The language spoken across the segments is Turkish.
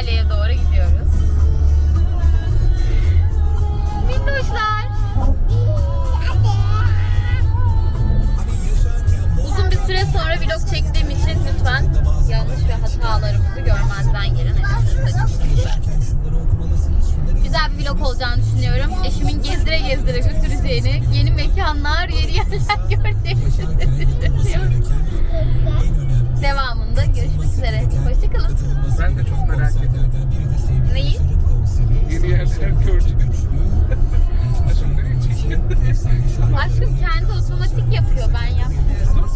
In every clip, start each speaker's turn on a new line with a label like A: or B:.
A: Şelaleye doğru gidiyoruz. Minnoşlar. Uzun bir süre sonra vlog çektiğim için lütfen yanlış ve hatalarımızı görmezden gelin. Güzel. Bir vlog olacağını düşünüyorum. Eşimin gezdire gezdire götüreceğini, yeni mekanlar, yeni yerler göreceğini düşünüyorum. Devamında görüşmek üzere. Hoşçakalın.
B: Ben de çok merak ediyorum. Aşkım
A: kendi otomatik yapıyor. Ben yapmıyorum.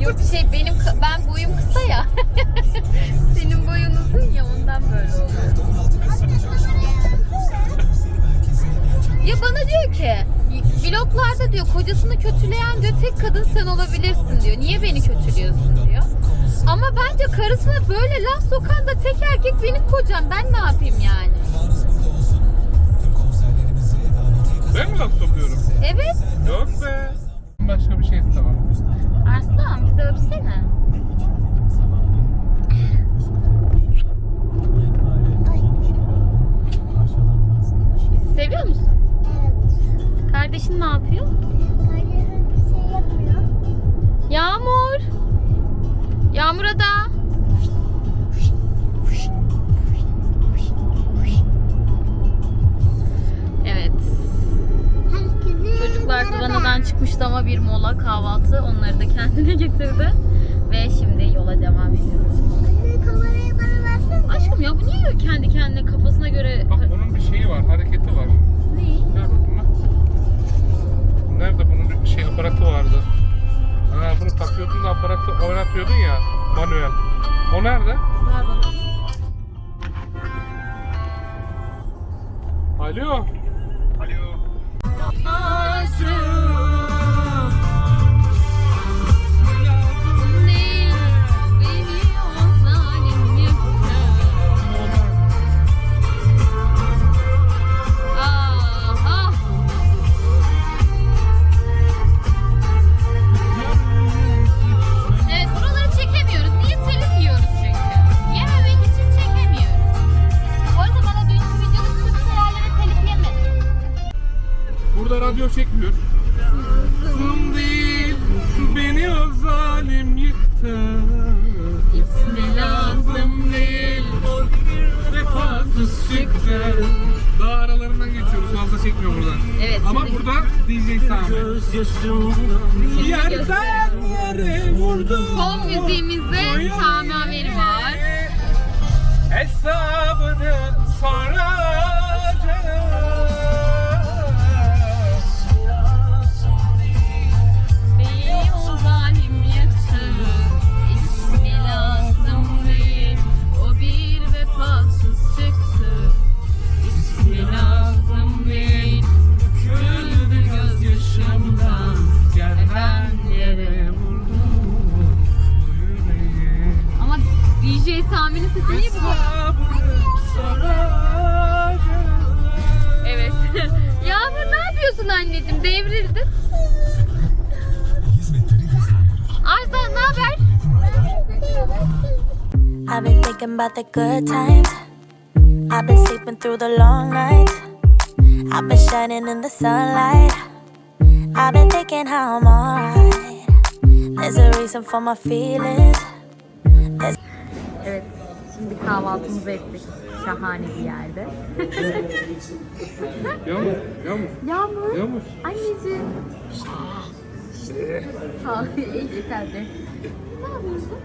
A: Yok şey benim ben boyum kısa ya. Senin boyun uzun ya ondan böyle oluyor. Ya bana diyor ki vloglarda diyor kocasını kötüleyen diyor tek kadın sen olabilirsin diyor. Niye beni kötülüyorsun diyor. Ama bence karısına böyle laf sokan da tek erkek benim kocam. Ben ne yapayım yani?
B: Ben mi laf sokuyorum?
A: Evet.
B: Yok be. Başka bir şey istemem.
A: Arslan bize öpsene. Bizi seviyor musun?
C: Evet.
A: Kardeşin ne yapıyor?
C: Kardeşim bir şey yapmıyor.
A: Yağmur. Yağmur'a da. Getirdi. Ve şimdi yola devam ediyoruz.
C: Anne kamerayı bana versene.
A: Aşkım ya bu niye kendi kendine kafasına göre...
B: Bak onun bir şeyi var, hareketi var.
A: Ne?
B: Ver bakayım bak. Nerede bunun bir şey aparatı vardı? Ha bunu takıyordun da aparatı oynatıyordun ya manuel. O nerede?
A: Ver bana.
B: Alo.
D: The good times. I've been sleeping through the long nights. I've been shining in the sunlight. I've been thinking how I'm alright. There's a reason for my feelings. There's
A: Evet. Şimdi kahvaltımızı ettik. Şahane bir yerde.
B: Yağmur, Yağmur,
A: Yağmur.
B: Yağmur.
A: Anneciğim. Sağ ol. İyi yeter de. Ne yapıyorsun?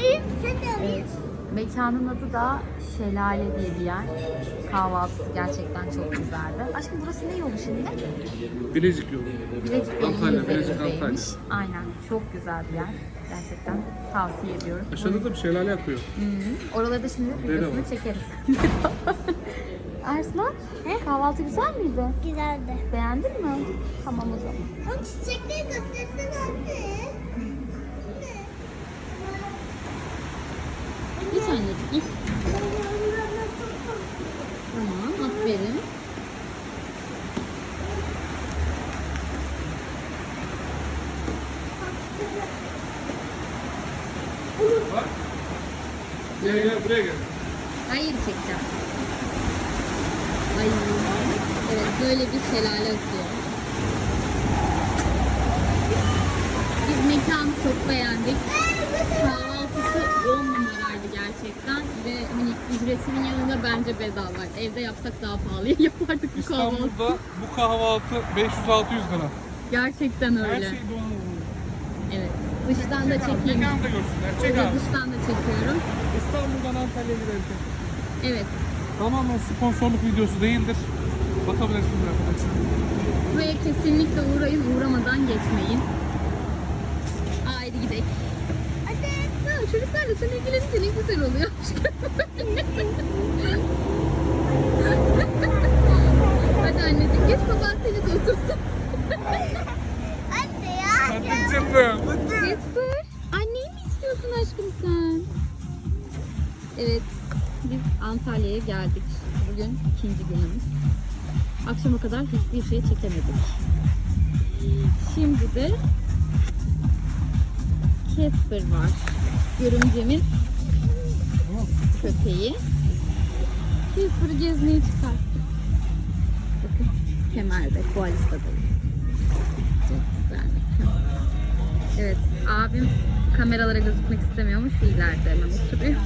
C: İyi, sen de
A: Evet. Mekanın adı da Şelale diye bir yer. Kahvaltısı gerçekten çok güzeldi. Aşkım burası ne yolu şimdi?
B: Bilezik yolu.
A: Bilecik
B: Antalya, Bilecik. Antalya.
A: Aynen. Çok güzel bir yer. Gerçekten tavsiye ediyorum.
B: Aşağıda da bir şelale akıyor.
A: Hı hı. Oraları da şimdi videosunu çekeriz. Arslan, kahvaltı güzel miydi?
C: güzeldi.
A: Beğendin mi? Tamam o zaman.
C: O çiçekleri göstersene anne.
A: Bye. Bence bedava. Evde yapsak daha pahalıya yapardık bu kahvaltı.
B: İstanbul'da bu kahvaltı 500-600 lira.
A: Gerçekten
B: Her
A: öyle.
B: şey doğal.
A: Evet. Dıştan da çekeyim.
B: Mekanı da görsünler. Çek abi.
A: dıştan da çekiyorum.
B: İstanbul'dan Antalya'ya giderken.
A: Evet.
B: Tamamen sponsorluk videosu değildir. Bakabilirsiniz arkadaşlar.
A: Buraya kesinlikle uğrayın, uğramadan geçmeyin. Haydi gidelim. Hadi. Ha, çocuklar da sana ilgilenince ne güzel oluyor. Hadi anneciğim geç baban seni de otursun.
C: Anne ya.
B: Hadi canım.
A: Jasper, anneyi mi istiyorsun aşkım sen? Evet, biz Antalya'ya geldik. Bugün ikinci günümüz. Akşama kadar hiçbir şey çekemedik. Şimdi de Casper var. Görümcemin köpeği. Casper'ı gezmeye çıkarttık. Bakın kemerde, Koalista'dayız. Çok güzel. Evet, abim kameralara gözükmek istemiyormuş. İleride hemen oturuyor.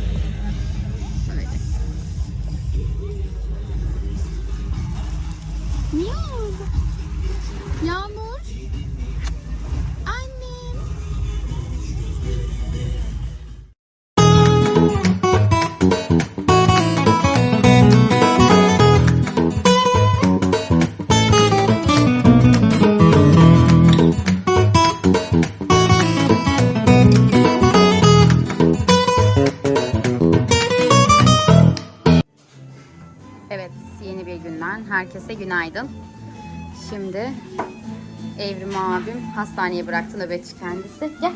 A: Herkese günaydın. Şimdi Evrim abim hastaneye bıraktı nöbetçi kendisi. Gel.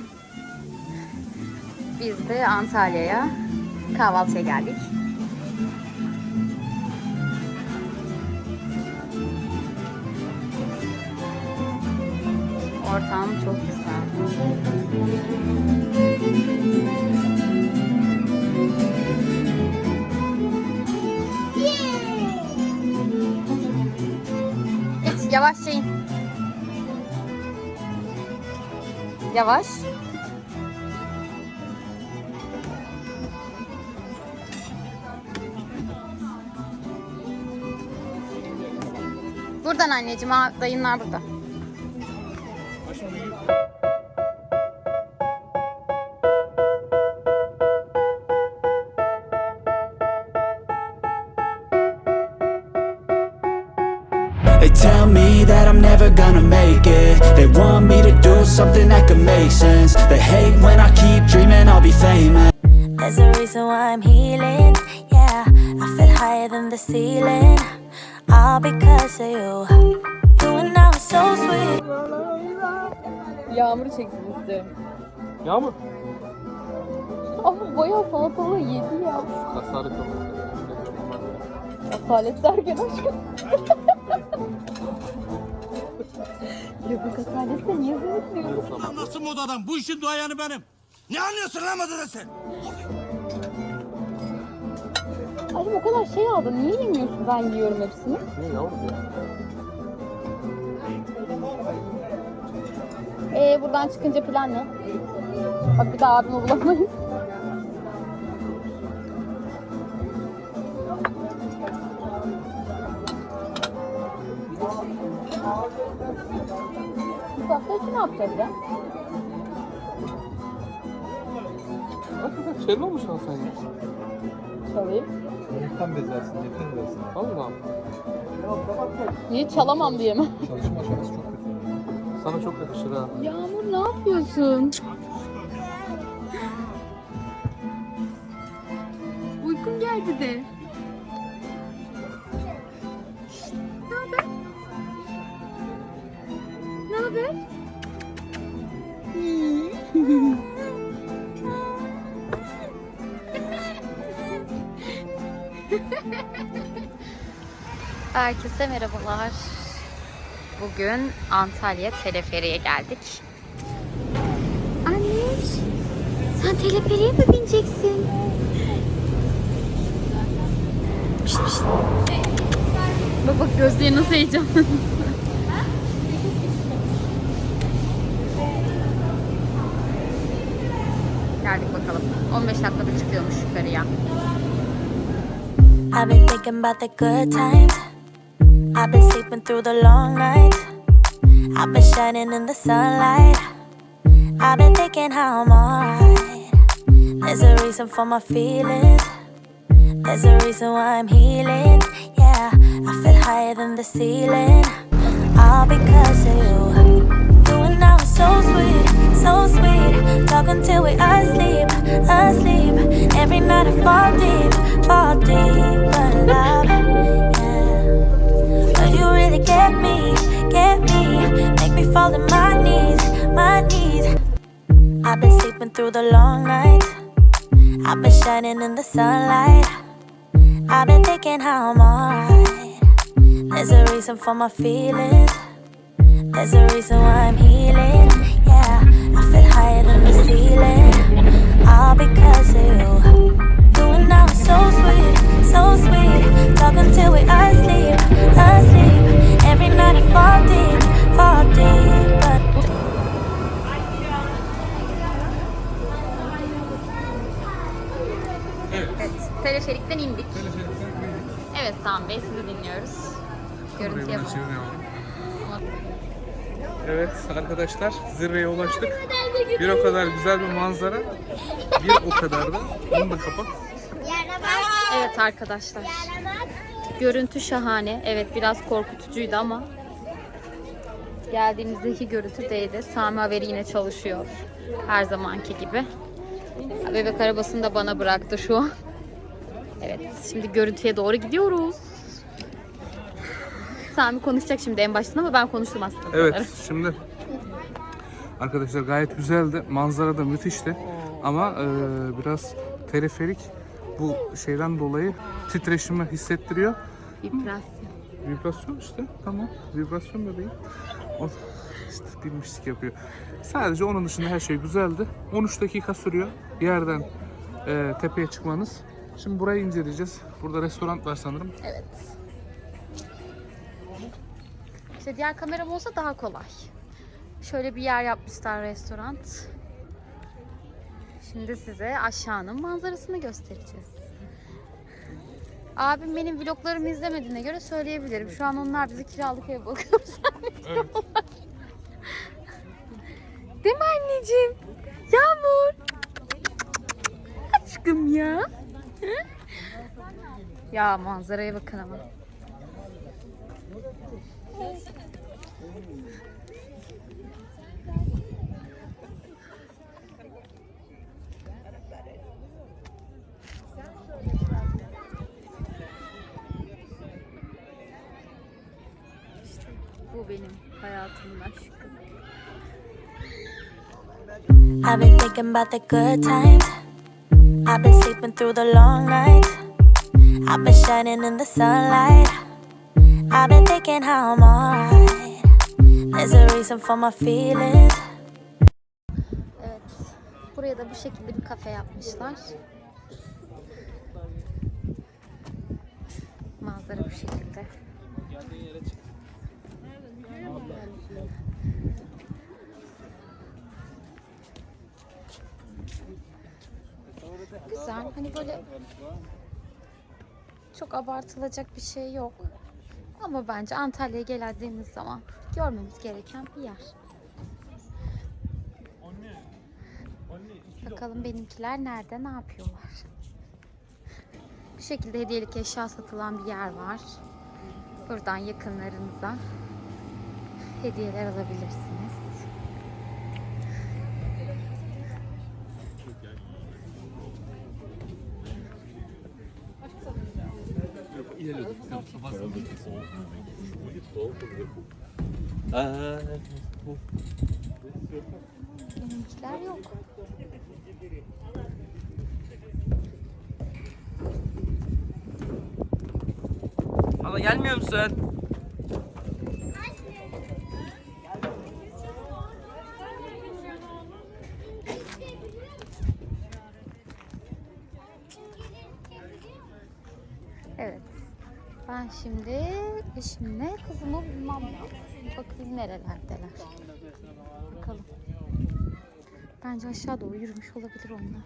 A: Biz de Antalya'ya kahvaltıya geldik. Ortam çok güzel. Yavaşça in. Yavaş. Buradan anneciğim, dayınlar burada.
E: Me that I'm never gonna make it They want me to do something that could make sense They hate when I keep dreaming I'll be famous
D: There's a reason why I'm healing. Yeah, I feel higher than the ceiling. All because of you. You and I were so sweet.
A: Yağmur çeksin istiyorum.
B: Yağmur.
A: Ama bayağı salatalığı yedi ya.
B: Kasaret olur.
A: Asalet derken aşkım. Köpek asaletse niye zevkliyorsun?
F: Nasıl modadan? Bu işin duayanı benim. Ne anlıyorsun lan modada sen?
A: Aşkım o kadar şey aldın. Niye yemiyorsun? Ben yiyorum hepsini.
B: Ne yavrum ya?
A: Ee buradan çıkınca plan ne? Bak bir daha abimi bulamayız. Bu hafta içi ne yapacağız ya?
B: Hakikaten şerli olmuş lan sen ya.
A: Çalayım.
G: Tam bezersin, yakın edersin.
B: Valla.
A: Niye çalamam diye mi?
G: Çalışma aşaması çok kötü.
B: Sana çok yakışır ha.
A: Yağmur ne yapıyorsun? Uykum geldi de. Herkese merhabalar. Bugün Antalya teleferiye geldik. Anne, sen teleferiye mi bineceksin? Pişt pişt. Bak bak gözleri nasıl heyecanlı. Geldik bakalım. 15 dakikada çıkıyormuş yukarıya.
D: I've been thinking about the good times. I've been sleeping through the long nights. I've been shining in the sunlight. I've been thinking how I'm alright. There's a reason for my feelings. There's a reason why I'm healing. Yeah, I feel higher than the ceiling. All because of you. You and I were so sweet, so sweet. Talking till we asleep, asleep. Every night I fall deep, fall deep. But love. Cause you really get me, get me. Make me fall to my knees, my knees. I've been sleeping through the long nights. I've been shining in the sunlight. I've been thinking how I'm alright. There's a reason for my feelings. There's a reason why I'm healing. Yeah, I feel higher than the ceiling. All because of you. You and I were so sweet, so sweet. Talking till we asleep, asleep. Every night I fall deep, fall deep. But
B: Evet.
A: Teleferikten indik. Evet Sami Bey sizi dinliyoruz. Görüntüye bak.
B: Evet arkadaşlar zirveye ulaştık. Bir o kadar güzel bir manzara. Bir o kadar da. Bunu da kapat.
A: Evet arkadaşlar. Görüntü şahane. Evet biraz korkutucuydu ama geldiğimizdeki görüntü değdi. Sami Haveri yine çalışıyor. Her zamanki gibi. Bebek arabasını da bana bıraktı şu an. Evet şimdi görüntüye doğru gidiyoruz. Sami konuşacak şimdi en baştan ama ben konuştum aslında.
B: Evet şimdi arkadaşlar gayet güzeldi. Manzara da müthişti. Ama e, biraz teleferik bu şeyden dolayı titreşimi hissettiriyor.
A: Vibrasyon.
B: Vibrasyon işte tamam. Vibrasyon bebeğim. O işte bilmişlik yapıyor. Sadece onun dışında her şey güzeldi. 13 dakika sürüyor yerden e, tepeye çıkmanız. Şimdi burayı inceleyeceğiz. Burada restoran var sanırım.
A: Evet. İşte diğer kameram olsa daha kolay. Şöyle bir yer yapmışlar restoran. Şimdi size aşağının manzarasını göstereceğiz. Abim benim vloglarımı izlemediğine göre söyleyebilirim. Şu an onlar bizi kiralık ev bakıyor
B: Evet.
A: Değil mi anneciğim? Yağmur. Aşkım ya. Ya manzaraya bakın ama.
D: I've been thinking about the good times. I've been sleeping through the long nights. I've been shining in the sunlight. I've been thinking how I'm alright. There's a reason for my feelings.
A: Buraya da bu şekilde bir kafe yapmışlar. Manzara bu şekilde. Güzel. Hani böyle çok abartılacak bir şey yok. Ama bence Antalya'ya geldiğimiz zaman görmemiz gereken bir yer. Bakalım benimkiler nerede, ne yapıyorlar? Bu şekilde hediyelik eşya satılan bir yer var. Buradan yakınlarınıza hediyeler alabilirsiniz. Benimkiler yok.
H: Hala gelmiyor musun?
A: Evet. Ben şimdi eşimle kızımı bulmam lazım. Bakayım nerelerdeler. Bakalım. Bence aşağı doğru yürümüş olabilir onlar.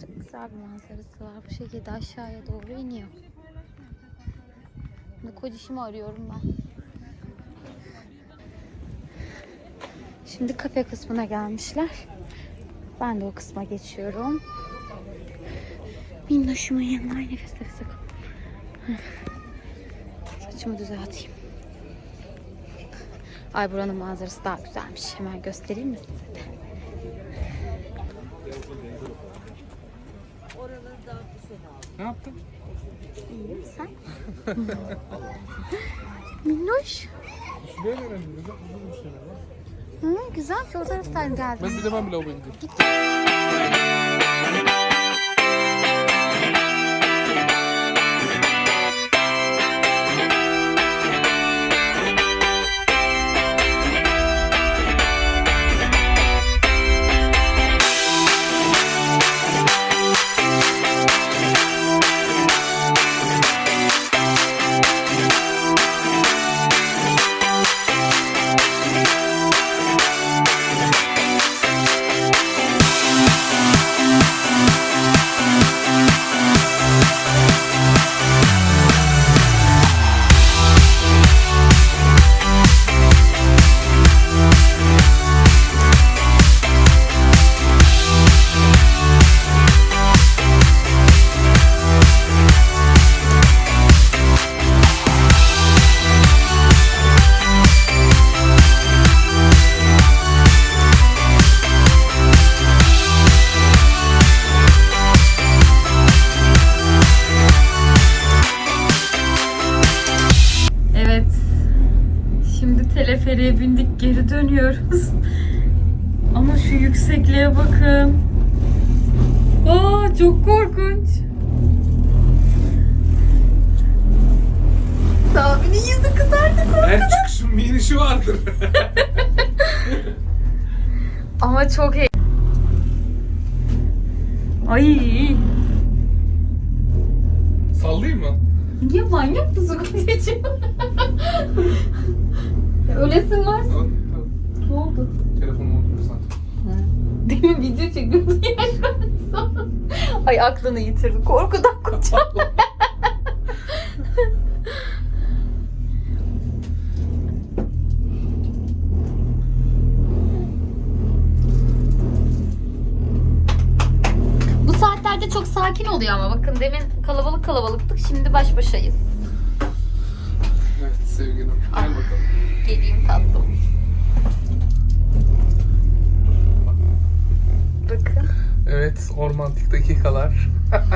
A: Çok güzel bir manzarası var. Bu şekilde aşağıya doğru iniyor. Şimdi kocişimi arıyorum ben. Şimdi kafe kısmına gelmişler. Ben de o kısma geçiyorum. Minnoşumun yanına ay nefes nefese. Saçımı düzelteyim. Ay buranın manzarası daha güzelmiş. Hemen göstereyim mi size de?
B: Ne yaptın?
A: Sen? Minnoş.
B: Şuraya? Güzel, uzun bir şeyler var.
A: Hı, güzel ki o taraftan geldim.
B: Ben bir de ben bile lavaboya gideyim.
A: Ama çok iyi. Ay.
B: Sallayayım mı?
A: Niye manyak mısın kocacığım? Ölesin
B: al.
A: Ne oldu?
B: Telefonumu unutmuşsan.
A: Demin video çekiyordu ya. Ay aklını yitirdi. Korkudan kocam. Oluyor ama bakın demin kalabalık kalabalıktık şimdi baş başayız.
B: Evet sevgilim. Gel bakalım.
A: Geleyim tatlım. Bakın.
B: Evet, ormantik dakikalar.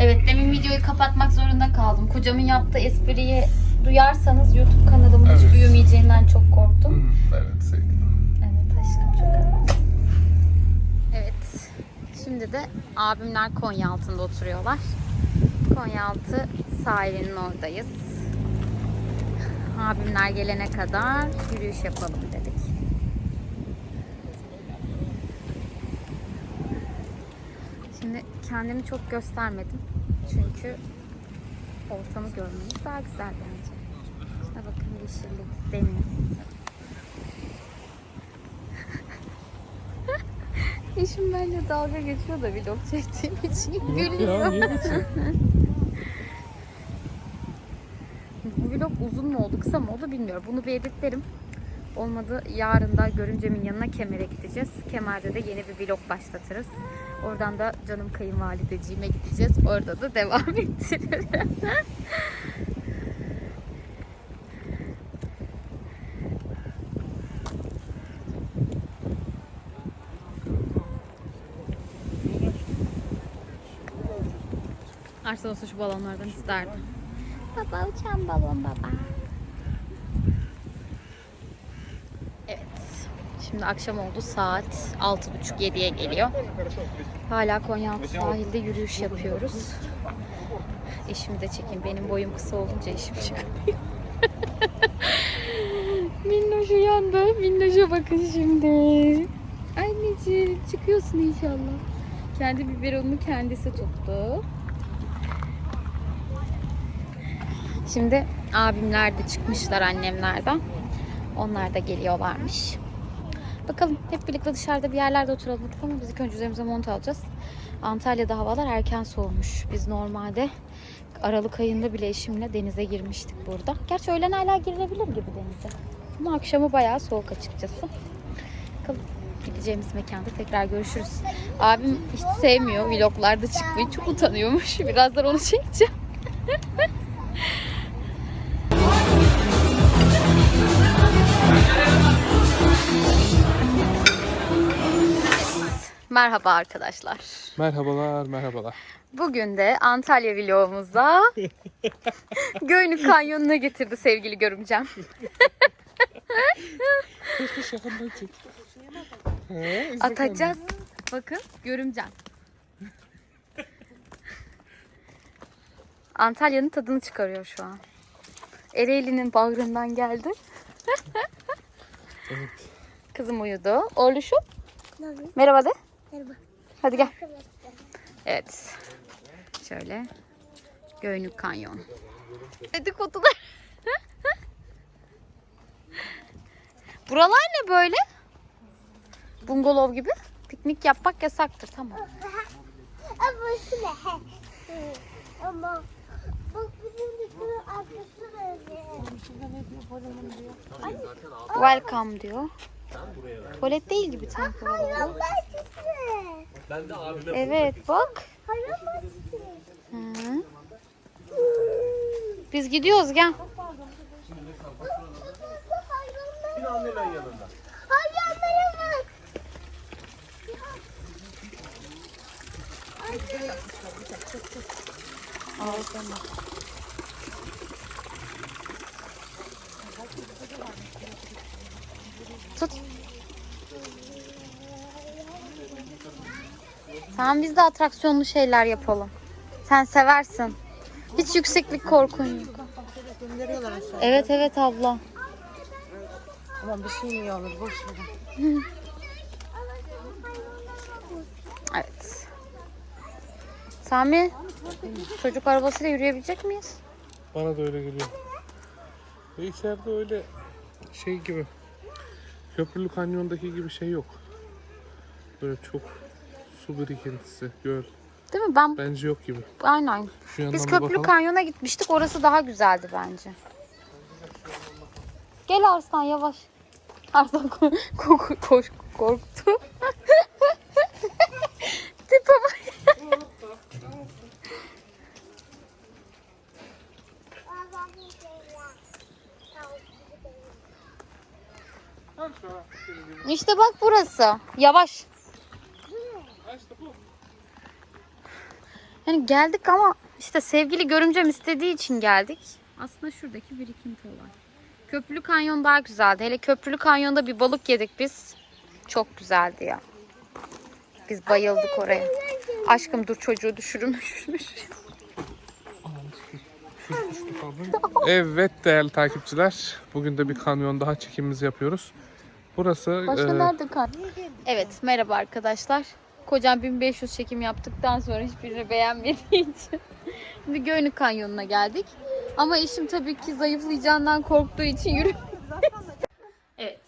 A: Evet demin videoyu kapatmak zorunda kaldım. Kocamın yaptığı espriyi duyarsanız YouTube kanalımın hiç
B: Evet.
A: büyümeyeceğinden çok korktum.
B: Hmm, evet sevgilim.
A: Evet aşkım çok haklısın. Evet. Şimdi de abimler Konyaaltı'nda oturuyorlar. Konyaaltı sahilinin oradayız. Abimler gelene kadar yürüyüş yapalım dedik. Şimdi kendimi çok göstermedim. Çünkü ortamı görmeniz daha güzel bence. İşte bakın yeşillik, deniz. Eşim benimle dalga geçiyor da vlog çektiğim için gülüyor.
B: niye geçiyor?
A: Bu vlog uzun mu oldu, kısa mı oldu bilmiyorum. Bunu bir editlerim. Olmadı yarın da görümcemin yanına Kemer'e gideceğiz. Kemer'de de yeni bir vlog başlatırız. Oradan da canım kayınvalideciğime gideceğiz. Orada da devam ettiririm. Arsa olsa şu balonlardan isterdim. Baba uçan balon baba. Evet. Şimdi akşam oldu. Saat 6.30-7'ye geliyor. Hala Konyaaltı sahilde yürüyüş yapıyoruz. Eşimi de çekeyim. Benim boyum kısa olunca eşim çıkamıyor. Minnoş uyandı. Minnoş'a bakın şimdi. Anneciğim çıkıyorsun inşallah. Kendi biberonunu kendisi tuttu. Şimdi abimler de çıkmışlar annemlerden. Onlar da geliyorlarmış. Bakalım hep birlikte dışarıda bir yerlerde oturalım dedik ama biz ilk önce üzerimize mont alacağız. Antalya'da havalar erken soğumuş. Biz normalde Aralık ayında bile eşimle denize girmiştik burada. Gerçi öğlen hala girilebilir gibi denize. Ama akşamı bayağı soğuk açıkçası. Bakalım gideceğimiz mekanda tekrar görüşürüz. Abim hiç sevmiyor vloglarda çıkmayı. Çok utanıyormuş. Birazdan onu çekeceğim. Merhaba arkadaşlar.
B: Merhabalar, merhabalar.
A: Bugün de Antalya vlogumuza Göynük Kanyonu'na getirdi sevgili görümcem.
B: Keşke şakamdan çek. He, izle
A: Atacağız. Bakın görümcem. Antalya'nın tadını çıkarıyor şu an. Ereğli'nin bağrından geldi.
B: Evet.
A: Kızım uyudu. Oğluşum. Merhaba de.
C: Merhaba.
A: Hadi gel. Evet. Şöyle. Göynük Kanyon. Dedikodular. Buralar ne böyle? Bungalov gibi. Piknik yapmak yasaktır. Tamam.
C: Ama şu ne? Ama bak bizim böyle.
A: Welcome diyor. Tuvalet değil gibi sanki. orası.
C: Hayvan bahçesi.
A: Evet bak. Hı. Biz gidiyoruz gel.
C: Hayvanlara Hayvanlara bak.
A: Tut. Tamam biz de atraksiyonlu şeyler yapalım. Sen seversin. Hiç yükseklik korkun yok. Evet evet abla.
I: Aman bir şey mi olur boş ver.
A: Evet. Sami çocuk arabasıyla yürüyebilecek miyiz?
B: Bana da öyle geliyor. Ve içeride öyle şey gibi. Köprülü kanyondaki gibi şey yok. Böyle çok su birikintisi, göl.
A: Değil mi? Ben
B: Bence yok gibi.
A: aynen.
B: Şu yandan
A: Biz
B: bir
A: Köprülü
B: bakalım.
A: Kanyon'a gitmiştik. Orası daha güzeldi bence. Gel Arslan yavaş. Arslan ko- ko- koş korktu. Tipe bak. İşte bak burası. Yavaş. Yani geldik ama işte sevgili görümcem istediği için geldik. Aslında şuradaki birikinti olan. Köprülü Kanyon daha güzeldi. Hele Köprülü Kanyon'da bir balık yedik biz. Çok güzeldi ya. Biz bayıldık oraya. Aşkım dur çocuğu düşürmüş.
B: Evet değerli takipçiler. Bugün de bir kanyon daha çekimimizi yapıyoruz. Burası
A: Başka
B: e,
A: nerede kal? Evet merhaba arkadaşlar. Kocam 1500 çekim yaptıktan sonra hiçbirini beğenmediği için şimdi Göynük Kanyonu'na geldik. Ama eşim tabii ki zayıflayacağından korktuğu için yürü. evet.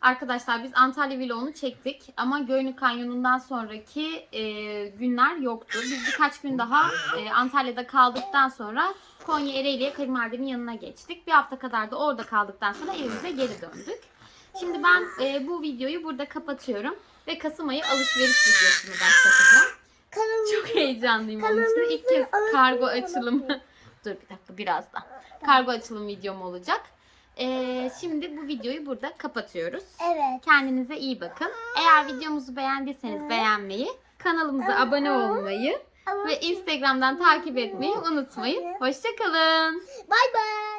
A: Arkadaşlar biz Antalya vlogunu çektik ama Göynük Kanyonu'ndan sonraki e, günler yoktu. Biz birkaç gün daha e, Antalya'da kaldıktan sonra Konya Ereğli'ye kayınvalidemin yanına geçtik. Bir hafta kadar da orada kaldıktan sonra evimize geri döndük. Şimdi ben e, bu videoyu burada kapatıyorum ve Kasım ayı alışveriş videosunu başlatacağım. Çok heyecanlıyım onun için. İlk kez kargo açılımı. Dur bir dakika birazdan. Kargo açılım videom olacak. E, şimdi bu videoyu burada kapatıyoruz.
C: Evet.
A: Kendinize iyi bakın. Eğer videomuzu beğendiyseniz beğenmeyi, kanalımıza abone olmayı ve Instagram'dan takip etmeyi unutmayın. Hoşçakalın.
C: Bay bay.